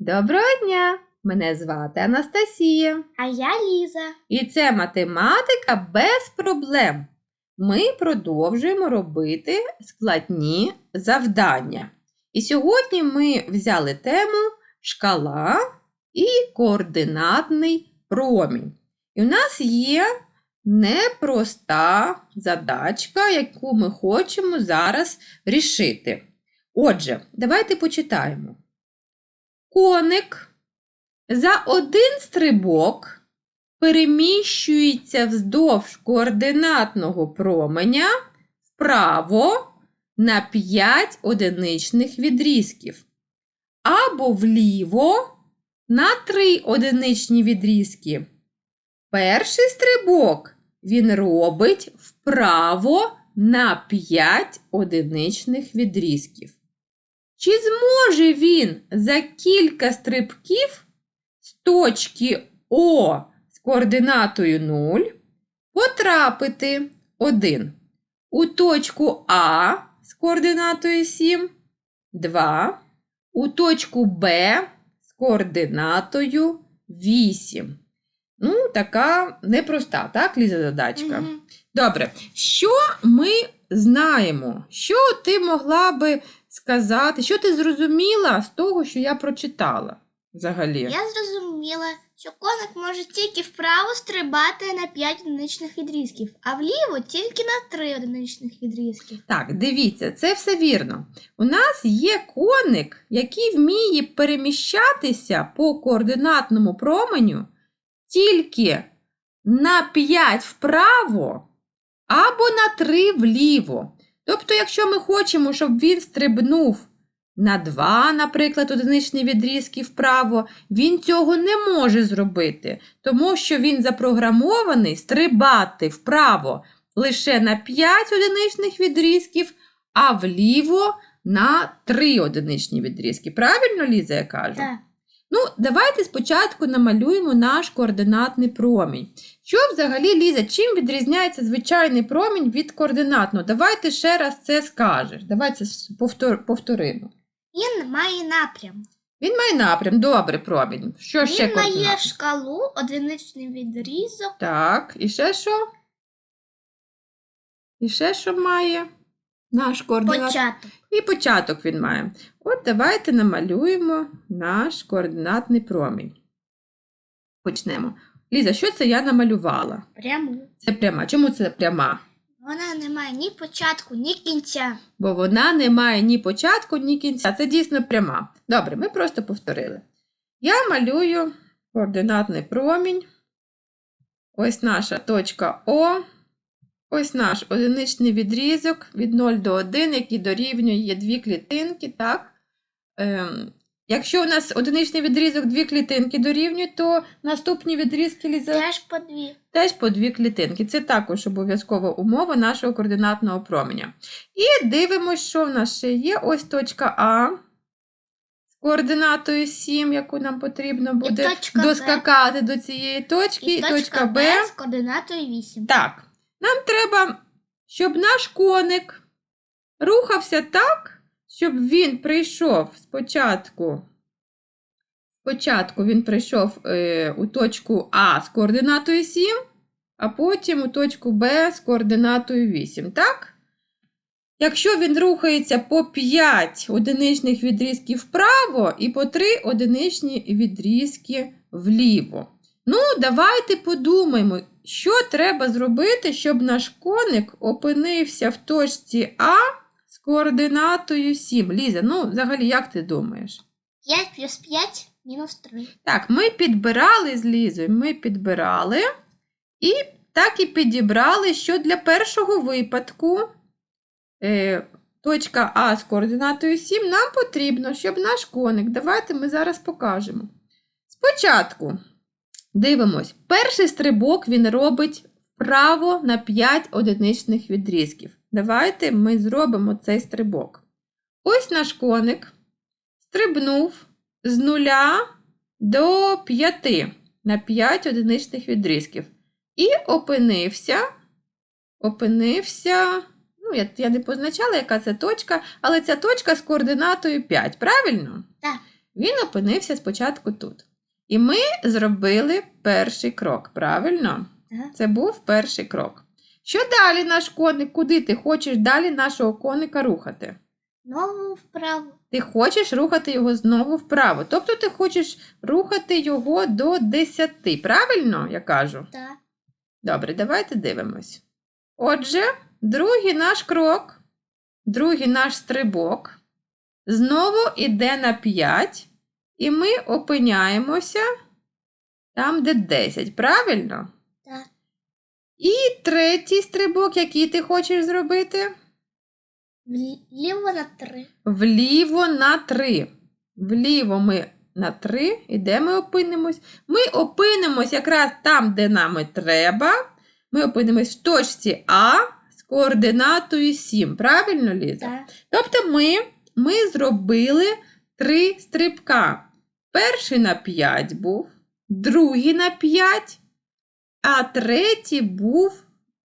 Доброго дня! Мене звати Анастасія. А я Ліза. І це математика без проблем. Ми продовжуємо робити складні завдання. І сьогодні ми взяли тему шкала і координатний промінь. І у нас є непроста задачка, яку ми хочемо зараз рішити. Отже, давайте почитаємо. Коник за один стрибок переміщується вздовж координатного променя вправо на 5 одиничних відрізків, або вліво на 3 одиничні відрізки. Перший стрибок він робить вправо на 5 одиничних відрізків. Чи зможе він за кілька стрибків з точки О з координатою 0 потрапити 1 у точку А з координатою 7, 2 у точку Б з координатою 8. Ну, така непроста, так, Ліза, задачка? Мгм. Добре, що ми знаємо? Що ти могла би сказати, що ти зрозуміла з того, що я прочитала взагалі? Я зрозуміла, що коник може тільки вправо стрибати на 5 одиничних відрізків, а вліво тільки на 3 одиничних відрізків. Так, дивіться, це все вірно. У нас є коник, який вміє переміщатися по координатному променю тільки на 5 вправо або на 3 вліво. Тобто, якщо ми хочемо, щоб він стрибнув на 2, наприклад, одиничні відрізки вправо, він цього не може зробити, тому що він запрограмований стрибати вправо лише на 5 одиничних відрізків, а вліво на 3 одиничні відрізки. Правильно, Ліза, я кажу? Так. Ну, давайте спочатку намалюємо наш координатний промінь. Що взагалі, Ліза, чим відрізняється звичайний промінь від координатного? Давайте ще раз це скажеш. Давайте повтор, повторимо. Він має напрям. Він має напрям, добре промінь. Що ще Він має шкалу, одиничний відрізок. Так, і ще що? І ще що має наш координат? Початок. І початок він має. От давайте намалюємо наш координатний промінь. Почнемо. Ліза, що це я намалювала? Пряму. Це пряма. Чому це пряма? Вона не має ні початку, ні кінця. Бо вона не має ні початку, ні кінця. Це дійсно пряма. Добре, ми просто повторили. Я малюю координатний промінь. Ось наша точка О. Ось наш одиничний відрізок від 0 до 1, який дорівнює дві клітинки. Так? Ем, якщо у нас одиничний відрізок дві клітинки дорівнює, то наступні відрізки Ліза, Теж по дві. теж по дві клітинки. Це також обов'язкова умова нашого координатного променя. І дивимося, що в нас ще є. Ось точка А з координатою 7, яку нам потрібно буде точка Б. доскакати до цієї точки, І, точка Б Б. з координатою 8. Так, нам треба, щоб наш коник рухався так, щоб він прийшов спочатку. Спочатку він прийшов е, у точку А з координатою 7, а потім у точку Б з координатою 8. Так? Якщо він рухається по 5 одиничних відрізків вправо і по 3 одиничні відрізки вліво. Ну, давайте подумаємо, що треба зробити, щоб наш коник опинився в точці А з координатою 7. Ліза, ну, взагалі, як ти думаєш? 5 плюс 5 мінус 3. Так, ми підбирали з Лізою, ми підбирали і так і підібрали, що для першого випадку е, точка А з координатою 7 нам потрібно, щоб наш коник, давайте ми зараз покажемо. Спочатку дивимось, перший стрибок він робить вправо на 5 одиничних відрізків. Давайте ми зробимо цей стрибок. Ось наш коник стрибнув з нуля до 5 на 5 одиничних відрізків. І опинився, опинився, ну, я, я не позначала, яка це точка, але ця точка з координатою 5, правильно? Так. Він опинився спочатку тут. І ми зробили перший крок, правильно? Це був перший крок. Що далі наш коник? Куди ти хочеш далі нашого коника рухати? Нову вправу. Ти хочеш рухати його знову вправо. Тобто ти хочеш рухати його до 10, правильно я кажу? Так. Добре, давайте дивимось. Отже, другий наш крок, другий наш стрибок знову йде на 5, і ми опиняємося там, де 10, правильно? Так. І третій стрибок, який ти хочеш зробити? Вліво на три. Вліво на 3. Вліво ми на 3. І де ми опинимось? Ми опинимось якраз там, де нам і треба. Ми опинимось в точці А з координатою 7. Правильно, Ліза? Так. Тобто ми, ми зробили три стрибка. Перший на 5 був, другий на 5, а третій був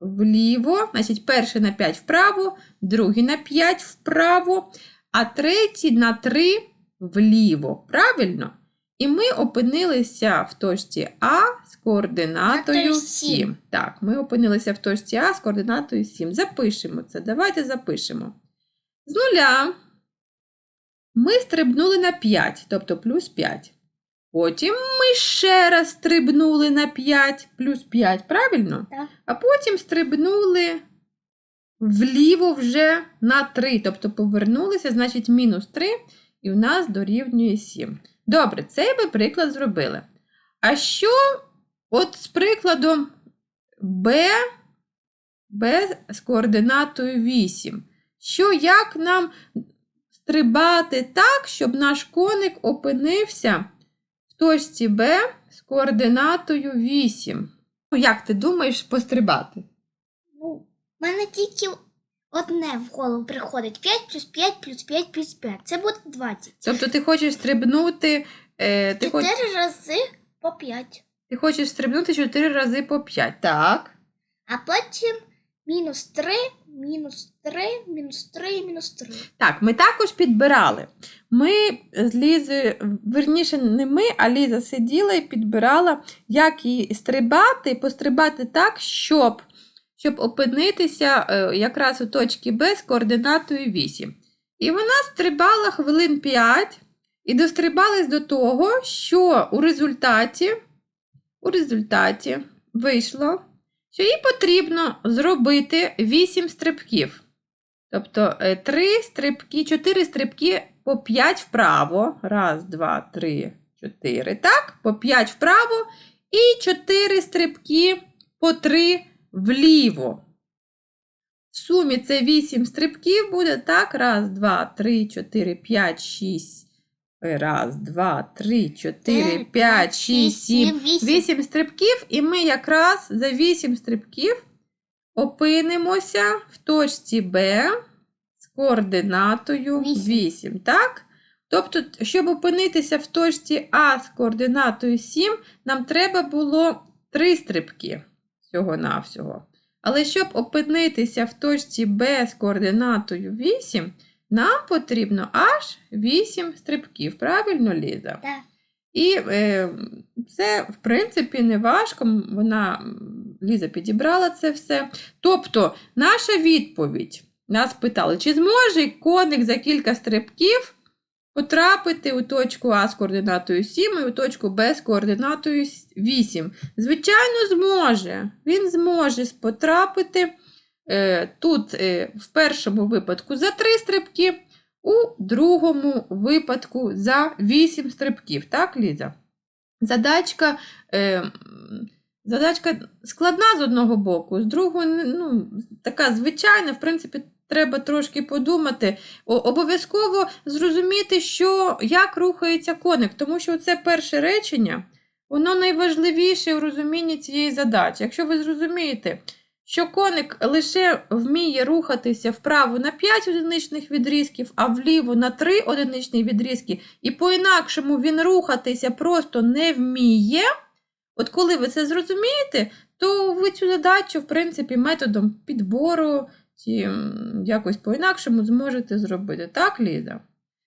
вліво. Значить, перший на 5 вправо, другий на 5 вправо, а третій на 3 вліво. Правильно? І ми опинилися в точці А з координатою Координатою 7. Так, ми опинилися в точці А з координатою 7. Запишемо це. Давайте запишемо. З нуля ми стрибнули на 5, тобто плюс 5. Потім ми ще раз стрибнули на 5, плюс 5, правильно? Так. А потім стрибнули вліво вже на 3, тобто повернулися, значить мінус 3, і у нас дорівнює 7. Добре, цей ми приклад зробили. А що от з прикладом b, b з координатою 8? Що як нам стрибати так, щоб наш коник опинився в точці b з координатою 8? Ну, Як ти думаєш пострибати? Ну, в мене тільки одне в голову приходить. 5 плюс 5 плюс 5 плюс 5. Це буде 20. Тобто ти хочеш стрибнути, е, ти, хоч, 4 рази по 5. ти хочеш стрибнути 4 рази по 5. Так. А потім мінус 3, мінус 3, мінус 3, мінус 3. Так, ми також підбирали. Ми з Лізою, верніше, не ми, а Ліза сиділа і підбирала, як їй стрибати, пострибати так, щоб, щоб опинитися е, якраз у точці Б з координатою 8. І вона стрибала хвилин 5 і дострибалась до того, що у результаті, у результаті вийшло, що їй потрібно зробити 8 стрибків. Тобто 3 стрибки, 4 стрибки по 5 вправо. Раз, два, три, чотири. Так, по 5 вправо. І 4 стрибки по 3 вліво. В сумі це 8 стрибків буде. Так, раз, два, три, чотири, п'ять, шість. Раз, два, три, чотири, п'ять, шість, сім. 8. 8 стрибків, і ми якраз за 8 стрибків опинимося в точці Б з координатою Вісім. 8. Так? Тобто, щоб опинитися в точці А з координатою 7, нам треба було 3 стрибки всього-навсього. Але щоб опинитися в точці Б з координатою 8, нам потрібно аж 8 стрибків. Правильно, Ліза? Так. І е, це, в принципі, не важко. Вона, Ліза підібрала це все. Тобто, наша відповідь нас питали, чи зможе коник за кілька стрибків потрапити у точку А з координатою 7 і у точку Б з координатою 8. Звичайно, зможе. Він зможе потрапити е, тут е, в першому випадку за 3 стрибки, у другому випадку за 8 стрибків. Так, Ліза? Задачка, е, задачка складна з одного боку, з другого ну, така звичайна, в принципі, треба трошки подумати. Обов'язково зрозуміти, що, як рухається коник, тому що це перше речення, воно найважливіше у розумінні цієї задачі. Якщо ви зрозумієте, що коник лише вміє рухатися вправо на 5 одиничних відрізків, а вліво на 3 одиничні відрізки, і по-інакшому він рухатися просто не вміє. От коли ви це зрозумієте, то ви цю задачу, в принципі, методом підбору чи якось по-інакшому зможете зробити. Так, Ліза?